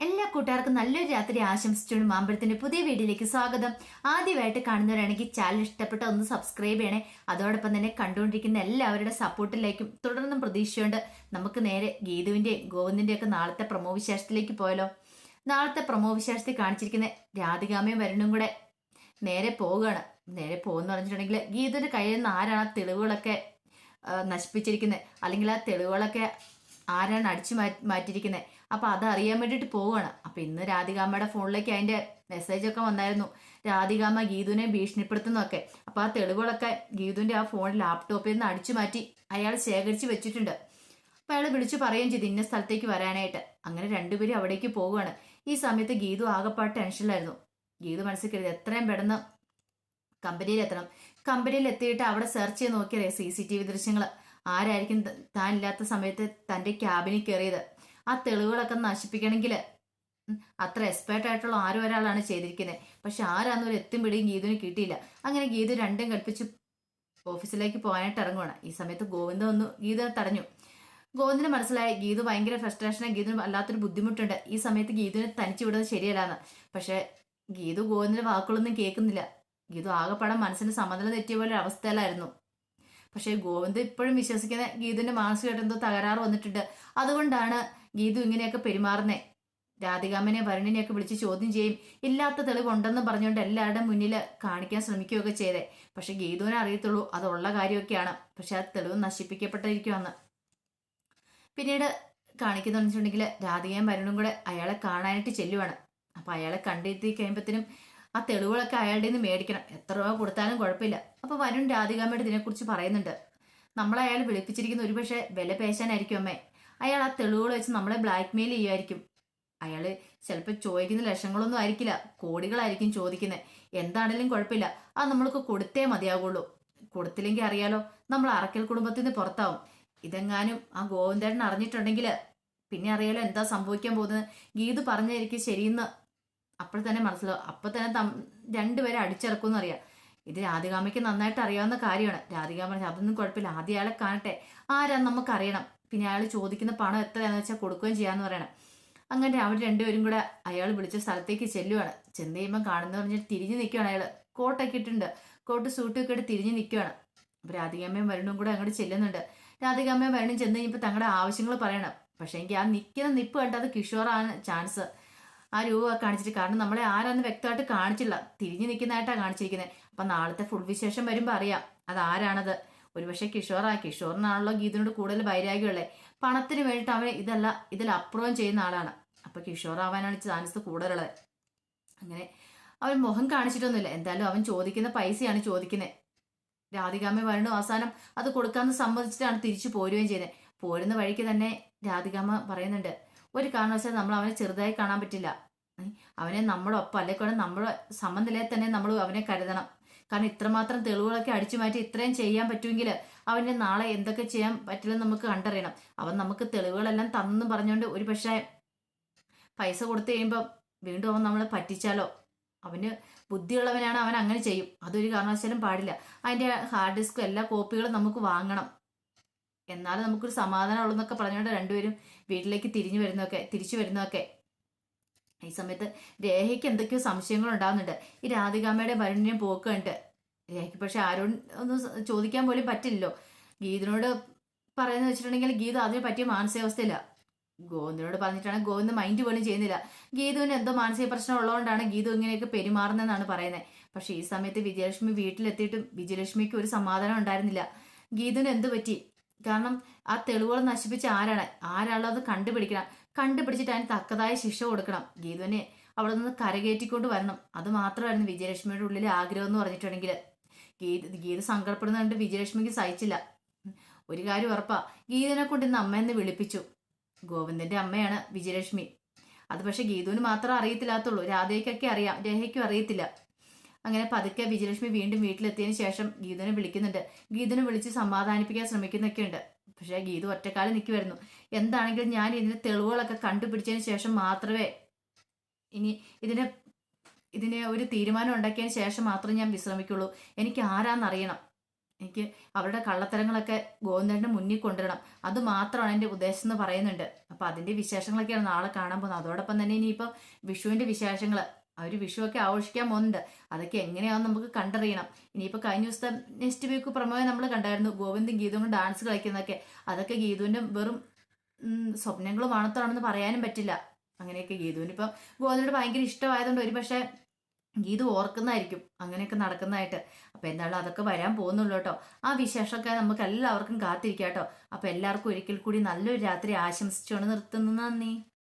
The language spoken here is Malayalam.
എല്ലാ കൂട്ടുകാർക്കും നല്ലൊരു രാത്രി ആശംസിച്ചുകൊണ്ട് മാമ്പഴത്തിന്റെ പുതിയ വീഡിയോയിലേക്ക് സ്വാഗതം. ആദ്യമായിട്ട് കാണുന്നവരാണെങ്കിൽ ചാനൽ ഇഷ്ടപ്പെട്ട ഒന്ന് സബ്സ്ക്രൈബ് ചെയ്യണേ. അതോടൊപ്പം തന്നെ കണ്ടുകൊണ്ടിരിക്കുന്ന എല്ലാവരുടെ സപ്പോർട്ടിലേക്കും തുടർന്നും പ്രതീക്ഷിച്ചുകൊണ്ട് നമുക്ക് നേരെ ഗീതുവിന്റെയും ഗോവിന്ദിന്റെയും ഒക്കെ നാളത്തെ പ്രമോ വിശേഷത്തിലേക്ക് പോയാലോ? നാളത്തെ പ്രമോ വിശേഷത്തിൽ കാണിച്ചിരിക്കുന്ന രാധികാമയും വരുണും കൂടെ നേരെ പോവുകയാണ്. നേരെ പോകുന്ന പറഞ്ഞിട്ടുണ്ടെങ്കിൽ ഗീതുവിന്റെ കയ്യിൽ നിന്ന് ആരാണ് തെളിവുകളൊക്കെ നശിപ്പിച്ചിരിക്കുന്നത് അല്ലെങ്കിൽ ആ തെളിവുകളൊക്കെ ആരാണ് അടിച്ചു മാറ്റി മാറ്റിയിരിക്കുന്നത് അപ്പൊ അത് അറിയാൻ വേണ്ടിയിട്ട് പോവുകയാണ് അപ്പൊ ഇന്ന് രാധികാമ്മയുടെ ഫോണിലേക്ക് മെസ്സേജ് ഒക്കെ വന്നായിരുന്നു. രാധികാമ്മ ഗീതുവിനെ ഭീഷണിപ്പെടുത്തുന്നൊക്കെ അപ്പൊ ആ തെളിവുകളൊക്കെ ഗീതുവിന്റെ ആ ഫോൺ ലാപ്ടോപ്പിൽ നിന്ന് അടിച്ചു മാറ്റി അയാൾ ശേഖരിച്ച് വെച്ചിട്ടുണ്ട്. അപ്പൊ അയാൾ വിളിച്ചു പറയുകയും ചെയ്തു ഇന്ന സ്ഥലത്തേക്ക് വരാനായിട്ട്. അങ്ങനെ രണ്ടുപേരും അവിടേക്ക് പോവുകയാണ് ഈ സമയത്ത് ഗീതു ആകെപ്പാട് ടെൻഷനിലായിരുന്നു. ഗീതു മനസ്സിൽ കരുതി എത്രയും പെട്ടെന്ന് കമ്പനിയിൽ എത്തണം കമ്പനിയിൽ എത്തിയിട്ട് അവിടെ സെർച്ച് ചെയ്ത് നോക്കിയറിയാം സി സി ടി വി ദൃശ്യങ്ങൾ ആരായിരിക്കും താൻ ഇല്ലാത്ത സമയത്ത് തന്റെ ക്യാബിനിൽ കയറിയത്? ആ തെളിവുകളൊക്കെ നശിപ്പിക്കണമെങ്കിൽ. അത്ര എക്സ്പേർട്ട് ആയിട്ടുള്ള ആരും ഒരാളാണ് ചെയ്തിരിക്കുന്നത് പക്ഷെ ആരാന്നൊരു എത്തും പിടിയും ഗീതുവിന് കിട്ടിയില്ല. അങ്ങനെ ഗീതു രണ്ടും കൽപ്പിച്ച് ഓഫീസിലേക്ക് പോകാനായിട്ട് ഇറങ്ങുവാണ്. ഈ സമയത്ത് ഗോവിന്ദ ഒന്ന് ഗീത തടഞ്ഞു. ഗോവിന്ദിന് മനസ്സിലായി ഗീതു ഭയങ്കര ഫ്രസ്ട്രേഷനും ഗീതുവിന് വല്ലാത്തൊരു ബുദ്ധിമുട്ടുണ്ട്. ഈ സമയത്ത് ഗീതുവിനെ തനിച്ചു വിടുന്നത് ശരിയല്ലാന്ന്. പക്ഷെ ഗീതു ഗോവിന്ദിന്റെ വാക്കുകളൊന്നും കേൾക്കുന്നില്ല. ഗീതു ആകെപ്പാടെ മനസ്സിന് സമനില തെറ്റിയ പോലെ അവസ്ഥയിലായിരുന്നു. പക്ഷേ ഗോവിന്ദ് ഇപ്പോഴും വിശ്വസിക്കുന്ന ഗീതുവിന്റെ മാനസികമായിട്ട് എന്തോ തകരാറ് വന്നിട്ടുണ്ട്. അതുകൊണ്ടാണ് ഗീതു ഇങ്ങനെയൊക്കെ പെരുമാറുന്നേ. രാധികാമനെ വരുണിനെയൊക്കെ വിളിച്ച് ചോദ്യം ചെയ്യും. ഇല്ലാത്ത തെളിവുണ്ടെന്ന് പറഞ്ഞുകൊണ്ട് എല്ലാവരുടെ മുന്നിൽ കാണിക്കാൻ ശ്രമിക്കുകയൊക്കെ ചെയ്തേ. പക്ഷെ ഗീതുവിനെ അറിയത്തുള്ളൂ. അതുള്ള കാര്യമൊക്കെയാണ്. പക്ഷെ ആ തെളിവ് നശിപ്പിക്കപ്പെട്ടിരിക്കുവാന്ന്. പിന്നീട് കാണിക്കുന്നുണ്ടെങ്കിൽ രാധികയും വരുണും കൂടെ അയാളെ കാണാനായിട്ട് ചെല്ലുവാണ്. അപ്പൊ അയാളെ കണ്ടെത്തി കഴിയുമ്പത്തിനും ആ തെളിവുകളൊക്കെ അയാളുടെ നിന്ന് മേടിക്കണം. എത്ര രൂപ കൊടുത്താലും കുഴപ്പമില്ല. അപ്പൊ വരുൺ രാധികാമ്മയുടെ ഇതിനെക്കുറിച്ച് പറയുന്നുണ്ട്. നമ്മളെ അയാൾ വിളിപ്പിച്ചിരിക്കുന്ന ഒരുപക്ഷെ വില പേശാനായിരിക്കും അമ്മേ. അയാൾ ആ തെളിവുകൾ വെച്ച് നമ്മളെ ബ്ലാക്ക് മെയിൽ ചെയ്യുമായിരിക്കും അയാൾ ചിലപ്പോൾ ചോദിക്കുന്ന ലക്ഷങ്ങളൊന്നും ആയിരിക്കില്ല. കോടികളായിരിക്കും ചോദിക്കുന്നത് എന്താണെങ്കിലും കുഴപ്പമില്ല. അത് നമ്മൾക്ക് കൊടുത്തേ മതിയാകുള്ളൂ കൊടുത്തില്ലെങ്കിൽ അറിയാലോ നമ്മൾ അറക്കൽ കുടുംബത്തിൽ നിന്ന് പുറത്താവും. ഇതെങ്ങാനും ആ ഗോവിന്ദേട്ടൻ അറിഞ്ഞിട്ടുണ്ടെങ്കിൽ പിന്നെ അറിയാലോ എന്താ സംഭവിക്കാൻ പോകുന്നത്? ഗീത് പറഞ്ഞായിരിക്കും ശരിയെന്ന്. അപ്പോൾ തന്നെ മനസ്സിലാവും. അപ്പോൾ തന്നെ തം രണ്ടുപേരെ അടിച്ചിറക്കും എന്നറിയാം ഇത് രാധികാമയ്ക്ക് നന്നായിട്ട് അറിയാവുന്ന കാര്യമാണ്. രാധിക പറഞ്ഞു അതൊന്നും കുഴപ്പമില്ല. ആദ്യം അയാളെ കാണട്ടെ. ആരാ നമുക്കറിയണം. പിന്നെ അയാൾ ചോദിക്കുന്ന പണം എത്രയാണെന്ന് വെച്ചാൽ കൊടുക്കുകയും ചെയ്യാന്ന് പറയണം. അങ്ങനെ അവർ രണ്ടുപേരും കൂടെ അയാൾ വിളിച്ച സ്ഥലത്തേക്ക് ചെല്ലുവാണ്. ചെന്ന് കഴിയുമ്പോൾ കാണുന്ന പറഞ്ഞിട്ട് തിരിഞ്ഞു നിൽക്കുകയാണ് അയാൾ കോട്ടൊക്കെ ഇട്ടിട്ടുണ്ട്. കോട്ട് സൂട്ടൊക്കെ ഇട്ട് തിരിഞ്ഞു നിൽക്കുകയാണ്. അപ്പോൾ രാധികാമ്മയും വരുണും കൂടെ അങ്ങോട്ട് ചെല്ലുന്നുണ്ട്. രാധികാമ്മയും വരുണും ചെന്ന് കഴിഞ്ഞപ്പോൾ തങ്ങളുടെ ആവശ്യങ്ങൾ പറയണം. പക്ഷേ എനിക്ക് ആ നിൽക്കുന്ന നിപ്പ് കണ്ടത് കിഷോറാണ് ചാൻസ്. ആ രൂപ കാണിച്ചിട്ട് കാരണം നമ്മളെ ആരാന്ന് വ്യക്തമായിട്ട് കാണിച്ചില്ല. തിരിഞ്ഞു നിൽക്കുന്നതായിട്ടാണ് കാണിച്ചിരിക്കുന്നത് അപ്പൊ നാളത്തെ ഫുൾ വിശേഷം വരുമ്പോൾ അറിയാം അത് ആരാണത്. ഒരുപക്ഷെ കിഷോറാ. കിഷോറിനാണല്ലോ ഗീതനോട് കൂടുതൽ വൈരാഗ്യമുള്ളത് പണത്തിന് വേണ്ടിയിട്ട് അവൻ ഇതല്ല ഇതിൽ അപ്രൂവം ചെയ്യുന്ന ആളാണ്. അപ്പൊ കിഷോർ ആവാനാണ് ചാൻസ് കൂടുതലുള്ളത്. അങ്ങനെ അവൻ മുഖം കാണിച്ചിട്ടൊന്നുമില്ല. എന്തായാലും അവൻ ചോദിക്കുന്ന പൈസയാണ് ചോദിക്കുന്നത് രാധികാമ്മ വരണു അവസാനം അത് കൊടുക്കാമെന്ന് സമ്മതിച്ചിട്ടാണ് തിരിച്ചു പോരുകയും ചെയ്യുന്നത് പോരുന്ന വഴിക്ക് തന്നെ രാധികാമ്മ പറയുന്നുണ്ട് ഒരു കാരണവശാലും നമ്മൾ അവനെ ചെറുതായി കാണാൻ പറ്റില്ല. അവനെ നമ്മുടെ ഒപ്പം അല്ലെങ്കിൽ നമ്മുടെ സമനിലയിൽ തന്നെ നമ്മൾ അവനെ കരുതണം. കാരണം ഇത്രമാത്രം തെളിവുകളൊക്കെ അടിച്ചു മാറ്റി ഇത്രയും ചെയ്യാൻ പറ്റുമെങ്കിൽ അവന് നാളെ എന്തൊക്കെ ചെയ്യാൻ പറ്റില്ലെന്ന് നമുക്ക് കണ്ടറിയണം. അവൻ നമുക്ക് തെളിവുകളെല്ലാം തന്നു പറഞ്ഞുകൊണ്ട് ഒരു പക്ഷേ പൈസ കൊടുത്തു കഴിയുമ്പോൾ വീണ്ടും അവൻ നമ്മളെ പറ്റിച്ചാലോ? അവന് ബുദ്ധിയുള്ളവനാണ് അവൻ അങ്ങനെ ചെയ്യും. അതൊരു കാരണവശാലും പാടില്ല. അതിന്റെ ഹാർഡ് ഡിസ്കും എല്ലാ കോപ്പികളും നമുക്ക് വാങ്ങണം. എന്നാലും നമുക്കൊരു സമാധാനം ഉള്ളെന്നൊക്കെ പറഞ്ഞുകൊണ്ട് രണ്ടുപേരും വീട്ടിലേക്ക് തിരിഞ്ഞു വരുന്നതൊക്കെ തിരിച്ചു വരുന്നതൊക്കെ. ഈ സമയത്ത് രേഖയ്ക്ക് എന്തൊക്കെയോ സംശയങ്ങൾ ഉണ്ടാകുന്നുണ്ട് ഈ രാധികാമ്മയുടെ വരുണിനെ പോക്ക് കണ്ട്. രേഖയ്ക്ക് പക്ഷെ ആരോടും ഒന്നും ചോദിക്കാൻ പോലും പറ്റില്ലല്ലോ. ഗീതനോട് പറയുന്ന വെച്ചിട്ടുണ്ടെങ്കിൽ ഗീത അതിന് പറ്റിയ മാനസികാവസ്ഥയില്ല ഗോവിന്ദനോട് പറഞ്ഞിട്ടാണ് ഗോവിന്ദ് മൈൻഡ് പോലും ചെയ്യുന്നില്ല. ഗീതുവിന് എന്തോ മാനസിക പ്രശ്നം ഉള്ളതുകൊണ്ടാണ് ഗീതു ഇങ്ങനെയൊക്കെ പെരുമാറുന്നതെന്നാണ് പറയുന്നത്. പക്ഷെ ഈ സമയത്ത് വിജയലക്ഷ്മി വീട്ടിലെത്തിയിട്ടും വിജയലക്ഷ്മിക്ക് ഒരു സമാധാനം ഉണ്ടായിരുന്നില്ല. ഗീതുവിന് എന്ത് പറ്റി? കാരണം ആ തെളിവുകൾ നശിപ്പിച്ച ആരാണ്? ആരാണോ അത് കണ്ടുപിടിക്കണം. കണ്ടുപിടിച്ചിട്ട് അതിന് തക്കതായ ശിക്ഷ കൊടുക്കണം. ഗീതുവിനെ അവിടെ നിന്ന് കരകയറ്റിക്കൊണ്ട് വരണം. അത് മാത്രമായിരുന്നു വിജയലക്ഷ്മിയുടെ ഉള്ളിൽ ആഗ്രഹം എന്ന് പറഞ്ഞിട്ടുണ്ടെങ്കിൽ. ഗീത ഗീത സങ്കടപ്പെടുന്നത് കണ്ട് വിജയലക്ഷ്മിക്ക് സഹിച്ചില്ല. ഒരു കാര്യം ഉറപ്പാ. ഗീതനെ കൊണ്ട് ഇന്ന് അമ്മയെന്ന് വിളിപ്പിച്ചു. ഗോവിന്ദന്റെ അമ്മയാണ് വിജയലക്ഷ്മി. അത് പക്ഷെ ഗീതുവിന് മാത്രം അറിയത്തില്ലാത്തുള്ളൂ. രാധയ്ക്കൊക്കെ അറിയാം. രേഖയ്ക്കും അറിയത്തില്ല. അങ്ങനെ പതുക്കെ വിജയലക്ഷ്മി വീണ്ടും വീട്ടിലെത്തിയതിനു ശേഷം ഗീതനെ വിളിക്കുന്നുണ്ട്. ഗീതനെ വിളിച്ച് സമാധാനിപ്പിക്കാൻ ശ്രമിക്കുന്നൊക്കെ ഉണ്ട് പക്ഷേ ഗീത ഒറ്റക്കാലം വരുന്നു എന്താണെങ്കിലും ഞാൻ ഇതിന്റെ തെളിവുകളൊക്കെ കണ്ടുപിടിച്ചതിന് ശേഷം മാത്രമേ ഇനി ഇതിനെ ഇതിന് ഒരു തീരുമാനം ഉണ്ടാക്കിയതിന് ശേഷം മാത്രമേ ഞാൻ വിശ്രമിക്കുള്ളൂ. എനിക്ക് ആരാന്നറിയണം. എനിക്ക് അവരുടെ കള്ളത്തരങ്ങളൊക്കെ ഗോവിന്ദന്റെ മുന്നിൽ കൊണ്ടുവരണം അത് മാത്രമാണ് എന്റെ ഉദ്ദേശം എന്ന് പറയുന്നുണ്ട്. അപ്പൊ അതിന്റെ വിശേഷങ്ങളൊക്കെയാണ് നാളെ കാണാൻ പോകുന്നത്. അതോടൊപ്പം തന്നെ ഇനിയിപ്പം വിഷുവിന്റെ വിശേഷങ്ങൾ അവർ വിഷുവൊക്കെ ആഘോഷിക്കാൻ പോകുന്നുണ്ട് അതൊക്കെ എങ്ങനെയാണെന്ന് നമുക്ക് കണ്ടറിയണം. ഇനിയിപ്പോൾ കഴിഞ്ഞ ദിവസത്തെ നെക്സ്റ്റ് വീക്ക് പ്രമേയം നമ്മൾ കണ്ടായിരുന്നു. ഗോവിന്ദും ഗീതും കൊണ്ട് ഡാൻസ് കളിക്കുന്നതൊക്കെ. അതൊക്കെ ഗീതുവിന്റെ വെറും സ്വപ്നങ്ങളും ആണത്താണെന്ന് പറയാനും പറ്റില്ല. അങ്ങനെയൊക്കെ ഗീതുവിന് ഇപ്പം ഗോവിന്ദനോട് ഭയങ്കര ഇഷ്ടമായതുകൊണ്ട് ഒരു പക്ഷേ ഗീതു ഓർക്കുന്നതായിരിക്കും അങ്ങനെയൊക്കെ നടക്കുന്നതായിട്ട്. അപ്പോൾ എന്തായാലും അതൊക്കെ വരാൻ പോകുന്നുള്ളൂ കേട്ടോ. ആ വിശേഷമൊക്കെ നമുക്ക് എല്ലാവർക്കും കാത്തിരിക്കാം കേട്ടോ. അപ്പോൾ എല്ലാവർക്കും ഒരിക്കൽ കൂടി നല്ലൊരു രാത്രി ആശംസിച്ചുകൊണ്ട് നിർത്തുന്നു. നന്ദി.